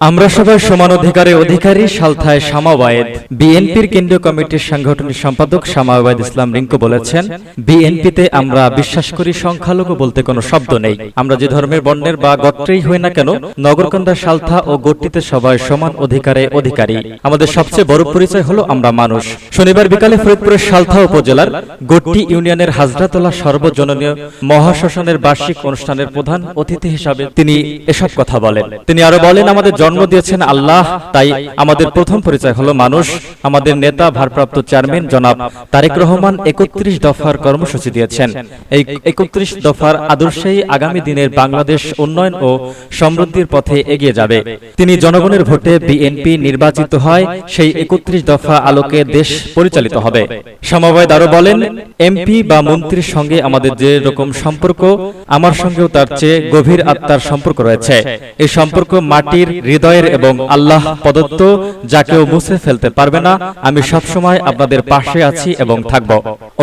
আমরা সবাই সমান অধিকারে অধিকারী সালথায় সামাওয়ায়েদ। বিএনপির কেন্দ্রীয় কমিটির সাংগঠনিক সম্পাদক সামাওয়াদ ইসলাম রিঙ্কু বলেছেন, বিএনপিতে আমরা বিশ্বাস করি সংখ্যালঘু বলতে কোনো শব্দ নেই। আমরা যে ধর্মের বর্ণের বা গোত্রেই হই না কেন নগরকান্দা সালথা ও গোট্টিতে সবাই সমান অধিকারে অধিকারী। আমাদের সবচেয়ে বড় পরিচয় হলো আমরা মানুষ। শনিবার বিকালে ফরিদপুরের সালথা উপজেলার গোট্টি ইউনিয়নের হাজরাতলা সর্বজননীয় মহাশ্মশানের বার্ষিক অনুষ্ঠানের প্রধান অতিথি হিসাবে তিনি এসব কথা বলেন। তিনি আরও বলেন, আমাদের জন্ম দিয়েছেন আল্লাহ, তাই আমাদের প্রথম পরিচয় হলো মানুষ। আমাদের নেতা, ভারপ্রাপ্ত চেয়ারম্যান জনাব তারেক রহমান একত্রিশ দফার কর্মসূচি দিয়েছেন। এই একত্রিশ দফার আদর্শেই আগামী দিনের বাংলাদেশ উন্নয়ন ও সমৃদ্ধির পথে এগিয়ে যাবে। তিনি জনগণের ভোটে বিএনপি নির্বাচিত হয়, সেই একত্রিশ দফা আলোকে দেশ পরিচালিত হবে। সমবায় আরও বলেন, এমপি বা মন্ত্রীর সঙ্গে আমাদের যে রকম সম্পর্ক, আমার সঙ্গেও তার চেয়ে গভীর আত্মার সম্পর্ক রয়েছে। এই সম্পর্ক মাটির হৃদয়ের এবং আল্লাহ প্রদত্ত, যা কেউ মুছে ফেলতে পারবে না, আমি সবসময় আপনাদের পাশে আছি এবং থাকব।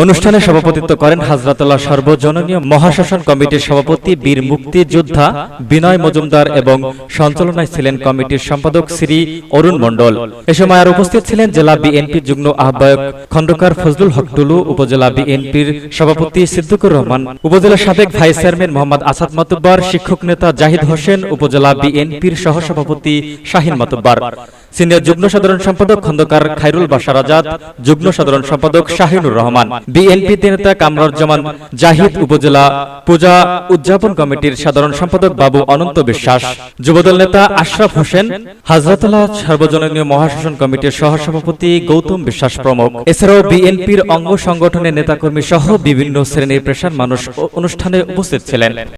অনুষ্ঠানে সভাপতিত্ব করেন হাজরাতুল্লাহ সর্বজননীয় মহাশাসন কমিটির সভাপতি বীর মুক্তি যোদ্ধা বিনয় মজুমদার এবং সঞ্চালনায় ছিলেন কমিটির সম্পাদক শ্রী অরুণ মণ্ডল। এ সময় আর উপস্থিত ছিলেন জেলা বিএনপি যুগ্ম আহ্বায়ক খন্দকার ফজলুল হক টুলু, উপজেলা বিএনপির সভাপতি সিদ্দিকুর রহমান, উপজেলা সাবেক ভাইস চেয়ারম্যান মোহাম্মদ আসাদ মাতুব্বার, শিক্ষক নেতা জাহিদ হোসেন, উপজেলা বিএনপির সহসভাপতি শাহিন মাতুব্বার। সিনিয়র যুগ্ম সাধারণ সম্পাদক খন্দকার খাইরুল বাশার আজাদ, যুগ্ম সাধারণ সম্পাদক শাহিনুর রহমান। বিএনপি নেতা কামরুজ্জামান জাহিদ উপজেলা পূজা উদযাপন কমিটির সাধারণ সম্পাদক বাবু অনন্ত বিশ্বাস, যুবদল নেতা আশরাফ হোসেন, হাজরাতুল্লাহ সার্বজনীয় মহাশাসন কমিটির সহসভাপতি গৌতম বিশ্বাস প্রমুখ। এছাড়াও বিএনপির অঙ্গ সংগঠনের নেতাকর্মী সহ বিভিন্ন শ্রেণির পেশার মানুষ অনুষ্ঠানে উপস্থিত ছিলেন।